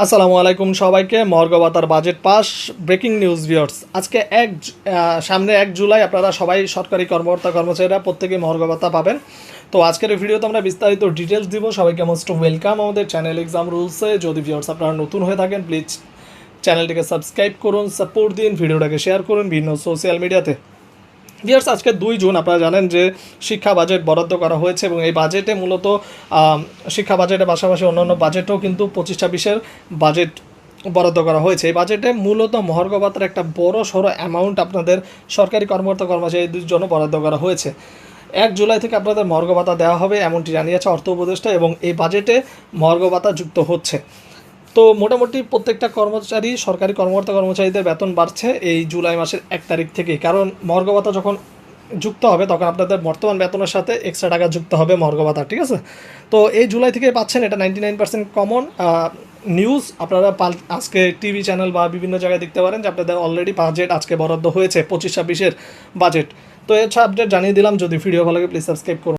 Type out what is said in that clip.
আসসালামু আলাইকুম সবাইকে, মর্গবাতার budget pass, breaking news viewers. আজকে এক সামনে এক জুলাই, আপনারা সবাই সরকারি কর্মকর্তা, কর্মচারীরা প্রত্যেকে মর্গবাতা পাবেন। তো আজকের ভিডিওতে আমরা বিস্তারিত ডিটেলস দিব, সবাইকে মোস্ট ওয়েলকাম আমাদের চ্যানেল এক্সাম রুলসে যদি ভিউয়ার্স আপনারা নতুন হয়ে থাকেন প্লিজ চ্যানেলটিকে সাবস্ক্রাইব করুন সাপোর্ট দিন, ভিডিওটাকে শেয়ার করুন বিভিন্ন সোশ্যাল মিডিয়াতে ভিয়ার্স আজকে দুই জুন, আপনারা জানেন যে শিক্ষা বাজেট বরাদ্দ করা হয়েছে এবং এই বাজেটে মূলত শিক্ষা বাজেটের পাশাপাশি অন্যান্য বাজেটও কিন্তু পঁচিশ ছাব্বিশের বাজেট বরাদ্দ করা হয়েছে। এই বাজেটে মূলত মহার্ঘ ভাতার একটা বড় সড়ো অ্যামাউন্ট আপনাদের সরকারি কর্মকর্তা কর্মচারীদের জন্য বরাদ্দ করা হয়েছে। এক জুলাই থেকে আপনাদের মর্গ ভাতা দেওয়া হবে, এমনটি জানিয়েছে অর্থ উপদেষ্টা এবং এই বাজেটে মর্গ ভাতা যুক্ত হচ্ছে। তো মোটামুটি প্রত্যেকটা কর্মচারী সরকারি কর্মকর্তা কর্মচারীদের বেতন বাড়ছে এই জুলাই মাসের এক তারিখ থেকে কারণ মর্গ ভাতা যখন যুক্ত হবে, তখন আপনাদের বর্তমান বেতনের সাথে এক্সট্রা টাকা যুক্ত হবে মর্গ ভাতা ঠিক আছে? তো এই জুলাই থেকে পাচ্ছেন, এটা ninety nine percent common news আপনারা পাল- আজকে টিভি চ্যানেল বা বিভিন্ন জায়গায় দেখতে পারেন যে আপনাদের অলরেডি বাজেট আজকে বরাদ্দ হয়েছে পঁচিশ ছাব্বিশের বাজেট তো এর আপডেট জানিয়ে দিলাম, যদি ভিডিও ভালো লাগে প্লিজ সাবস্ক্রাইব করুন।